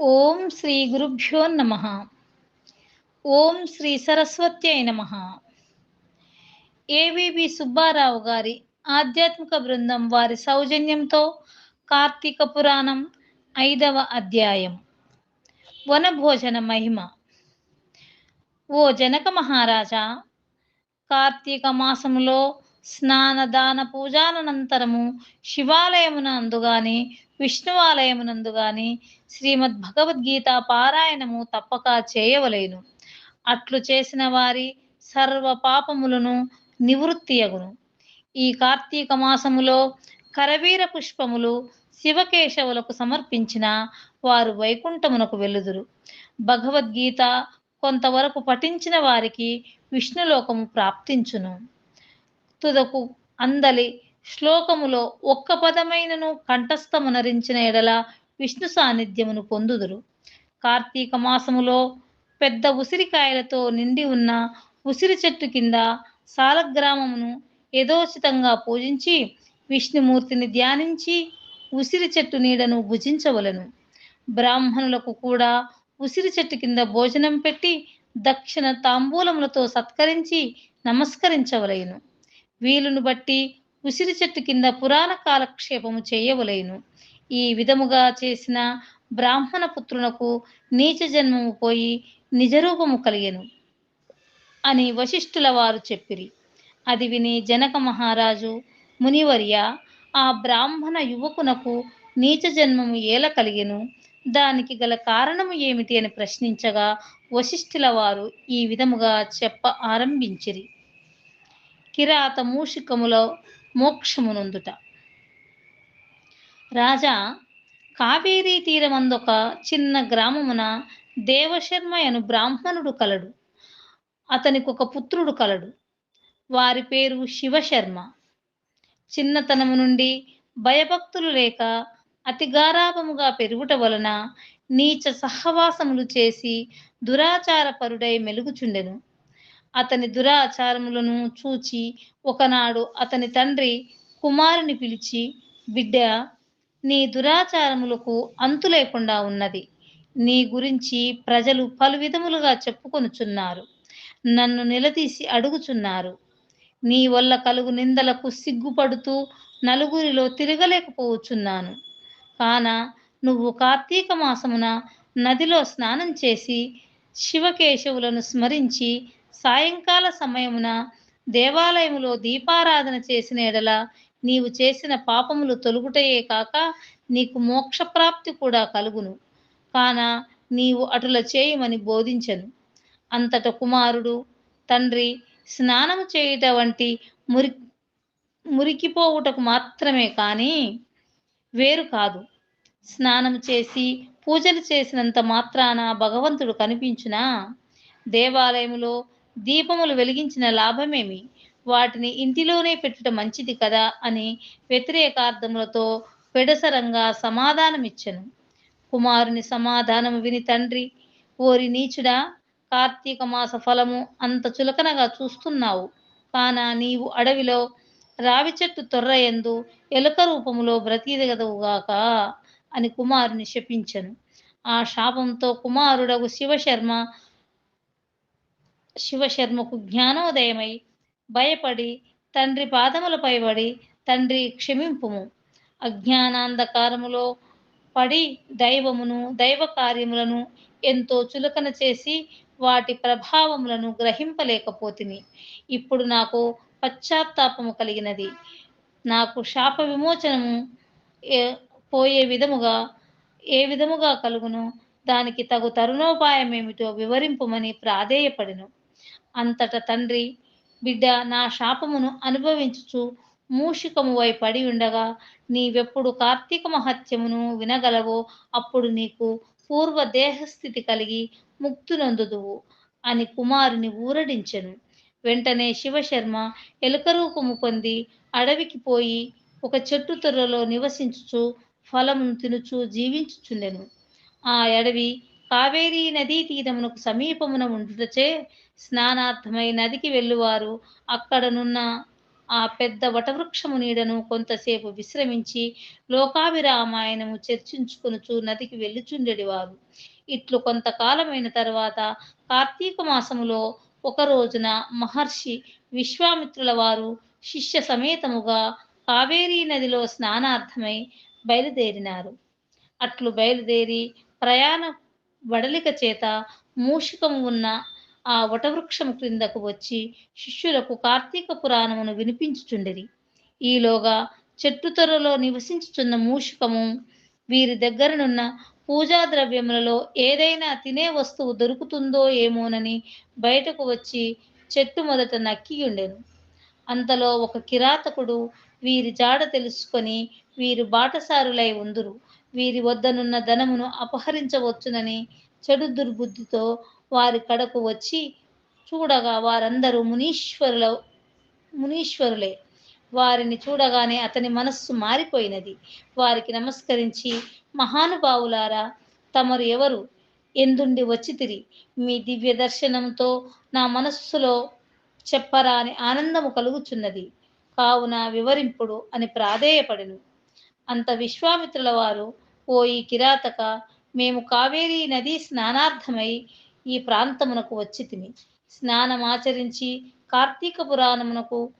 ఓం శ్రీ గురుభ్యో నమ. ఓం శ్రీ సరస్వత్యై నమ. ఏవిబి సుబ్బారావు గారి ఆధ్యాత్మిక బృందం వారి సౌజన్యంతో కార్తీక పురాణం ఐదవ అధ్యాయం. వనభోజన మహిమ. ఓ జనక మహారాజా కార్తీక మాసములో స్నాన దాన పూజానంతరము శివాలయమునందు గాని విష్ణువాలయమునందు గాని శ్రీమద్ భగవద్గీత పారాయణము తప్పక చేయవలేను. అట్లు చేసిన వారి సర్వ పాపములను నివృత్తియగును. ఈ కార్తీక మాసములో కరవీర పుష్పములు శివకేశవులకు సమర్పించిన వారు వైకుంఠమునకు వెలుదురు భగవద్గీత కొంతవరకు పఠించిన వారికి విష్ణులోకము ప్రాప్తించును. తుదకు అందలి శ్లోకములో ఒక్క పదమైనను కంఠస్థమునరించిన ఎడల విష్ణు సాన్నిధ్యమును పొందుదురు. కార్తీక మాసములో పెద్ద ఉసిరికాయలతో నిండి ఉన్న ఉసిరి చెట్టు కింద సాలగ్రామమును యథోచితంగా పూజించి విష్ణుమూర్తిని ధ్యానించి ఉసిరి చెట్టు నీడను భుజించవలను. బ్రాహ్మణులకు కూడా ఉసిరి చెట్టు కింద భోజనం పెట్టి దక్షిణ తాంబూలములతో సత్కరించి నమస్కరించవలేను. వీలును బట్టి ఉసిరి చెట్టు కింద పురాణ కాలక్షేపము చేయవలేను. ఈ విధముగా చేసిన బ్రాహ్మణ పుత్రునకు నీచ జన్మము పోయి నిజరూపము కలిగెను అని వశిష్ఠుల వారు చెప్పిరి. అది విని జనక మహారాజు మునివర్య ఆ బ్రాహ్మణ యువకునకు నీచ జన్మము ఏల కలిగెను. దానికి గల కారణము ఏమిటి అని ప్రశ్నించగా వశిష్ఠుల వారు ఈ విధముగా చెప్ప ఆరంభించిరి. కిరాత మూషికములో మోక్షమునందుట. రాజా కావేరీ తీరమందొక చిన్న గ్రామమున దేవశర్మ అను బ్రాహ్మణుడు కలడు. అతనికి ఒక పుత్రుడు కలడు. వారి పేరు శివశర్మ. చిన్నతనము నుండి భయభక్తులు లేక అతి గారాభముగా పెరుగుట వలన నీచ సహవాసములు చేసి దురాచారపరుడై మెలుగుచుండెను. అతని దురాచారములను చూచి ఒకనాడు అతని తండ్రి కుమారుని పిలిచి బిడ్డ నీ దురాచారములకు అంతు లేకుండా ఉన్నది. నీ గురించి ప్రజలు పలు విధములుగా చెప్పుకొనుచున్నారు. నన్ను నిలదీసి అడుగుచున్నారు. నీ వల్ల కలుగు నిందలకు సిగ్గుపడుతూ నలుగురిలో తిరగలేకపోవచ్చున్నాను. కాన నువ్వు కార్తీక మాసమున నదిలో స్నానం చేసి శివకేశవులను స్మరించి సాయంకాల సమయమున దేవాలయములో దీపారాధన చేసిన ఎడల నీవు చేసిన పాపములు తొలుగుటయే కాక నీకు మోక్షప్రాప్తి కూడా కలుగును. కాన నీవు అటుల చేయమని బోధించను. అంతట కుమారుడు తండ్రి స్నానము చేయుట వంటి మురి మురికిపోవుటకు మాత్రమే కానీ వేరు కాదు. స్నానం చేసి పూజలు చేసినంత మాత్రాన భగవంతుడు కనిపించునా? దేవాలయములో దీపములు వెలిగించిన లాభమేమి? వాటిని ఇంటిలోనే పెట్టుట మంచిది కదా అని వ్యతిరేకార్థములతో పెడసరంగా సమాధానమిచ్చను. కుమారుని సమాధానము విని తండ్రి ఓరి నీచుడా కార్తీక మాస ఫలము అంత చులకనగా చూస్తున్నావు. కాన నీవు అడవిలో రావి చెట్టు తొర్రయందు ఎలుక రూపములో బ్రతికగదవుగాక అని కుమారుని శపించను. ఆ శాపంతో కుమారుడగు శివశర్మ శివశర్మకు జ్ఞానోదయమై భయపడి తండ్రి పాదములపై పడి తండ్రి క్షమింపుము. అజ్ఞానాంధకారములో పడి దైవమును దైవ కార్యములను ఎంతో చులకన చేసి వాటి ప్రభావములను గ్రహింపలేకపోతిని ఇప్పుడు నాకు పశ్చాత్తాపము కలిగినది. నాకు శాప విమోచనము పోయే విధముగా ఏ విధముగా కలుగును? దానికి తగు తరుణోపాయం ఏమిటో వివరింపుమని ప్రాధేయపడిను. అంతట తండ్రి బిడ్డ నా శాపమును అనుభవించుచు మూషికము వై పడి ఉండగా నీవెప్పుడు కార్తీక మహత్యమును వినగలవో అప్పుడు నీకు పూర్వ దేహస్థితి కలిగి ముక్తునందుదువు అని కుమారుని ఊరడించెను. వెంటనే శివశర్మ ఎలుక రూపము పొంది అడవికి పోయి ఒక చెట్టు తొర్రలో నివసించుచు ఫలమును తినుచు జీవించుచుండెను. ఆ అడవి కావేరీ నదీ తీరమునకు సమీపమున ఉండుటచే స్నానార్థమై నదికి వెళ్ళువారు. అక్కడనున్న ఆ పెద్ద వటవృక్షము నీడను కొంతసేపు విశ్రమించి లోకాభిరామాయణము చర్చించుకొనుచు నదికి వెళ్ళుచుండెడివారు. ఇట్లు కొంతకాలమైన తర్వాత కార్తీక మాసములో ఒక రోజున మహర్షి విశ్వామిత్రుల వారు శిష్య సమేతముగా కావేరీ నదిలో స్నానార్థమై బయలుదేరినారు. అట్లు బయలుదేరి ప్రయాణ వడలిక చేత మూషికము ఉన్న ఆ వటవృక్షం క్రిందకు వచ్చి శిష్యులకు కార్తీక పురాణమును వినిపించుచుండిరి. ఈలోగా చెట్టు తొరలో నివసించుచున్న మూషికము వీరి దగ్గరనున్న పూజా ద్రవ్యములలో ఏదైనా తినే వస్తువు దొరుకుతుందో ఏమోనని బయటకు వచ్చి చెట్టు మొదట నక్కియుండెను. అంతలో ఒక కిరాతకుడు వీరి జాడ తెలుసుకొని వీరు బాటసారులై ఉందురు. వీరి వద్దనున్న ధనమును అపహరించవచ్చునని చెడు దుర్బుద్ధితో వారి కడకు వచ్చి చూడగా వారందరూ మునీశ్వరుల మునీశ్వరులే. వారిని చూడగానే అతని మనస్సు మారిపోయినది. వారికి నమస్కరించి మహానుభావులారా తమరు ఎవరు? ఎందుండి వచ్చితిరి మీ దివ్య దర్శనంతో నా మనస్సులో చెప్పరా అని ఆనందము కలుగుచున్నది. కావున వివరింపుడు అని ప్రాధేయపడెను. అంత విశ్వామిత్రుల వారు ఓ ఈ కిరాతక మేము కావేరీ నది స్నానార్థమై ఈ ప్రాంతమునకు వచ్చి తిని స్నానమాచరించి కార్తీక పురాణమునకు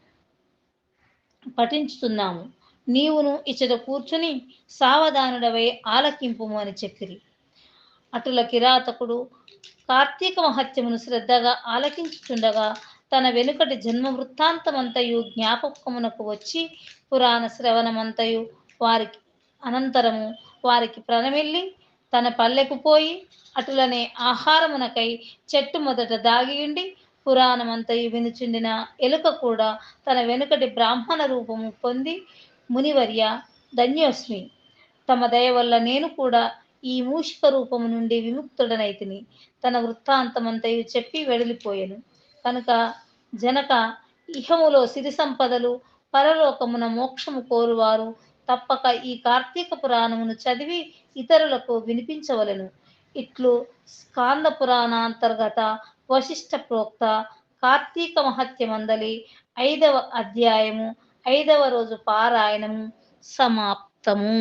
పఠించుతున్నాము. నీవును ఇచ్చట కూర్చుని సావధానుడవై ఆలకింపుము అని చెప్పిరి. అటుల కిరాతకుడు కార్తీక మహత్యమును శ్రద్ధగా ఆలకించుచుండగా తన వెనుకటి జన్మ వృత్తాంతమంతయు జ్ఞాపకమునకు వచ్చి పురాణ శ్రవణమంతయు వారికి అనంతరము వారికి ప్రణమిల్లి తన పల్లెకు పోయి అటులనే ఆహారమునకై చెట్టు మొదట దాగియుండి పురాణమంతయు వినుచుండిన ఎలుక కూడా తన వెనుకటి బ్రాహ్మణ రూపము పొంది మునివర్య ధన్యోస్మి. తమ దయ వల్ల నేను కూడా ఈ మూషిక రూపము నుండి విముక్తుడనైతిని. తన వృత్తాంతమంతయు చెప్పి వెడలిపోయాను. కనుక జనక ఇహములో సిరి సంపదలు పరలోకమున మోక్షము కోరువారు తప్పక ఈ కార్తీక పురాణమును చదివి ఇతరులకు వినిపించవలెను. ఇట్లు స్కాంద పురాణాంతర్గత వశిష్ట ప్రోక్త కార్తీక మహత్యమందలి ఐదవ అధ్యాయము ఐదవ రోజు పారాయణము సమాప్తము.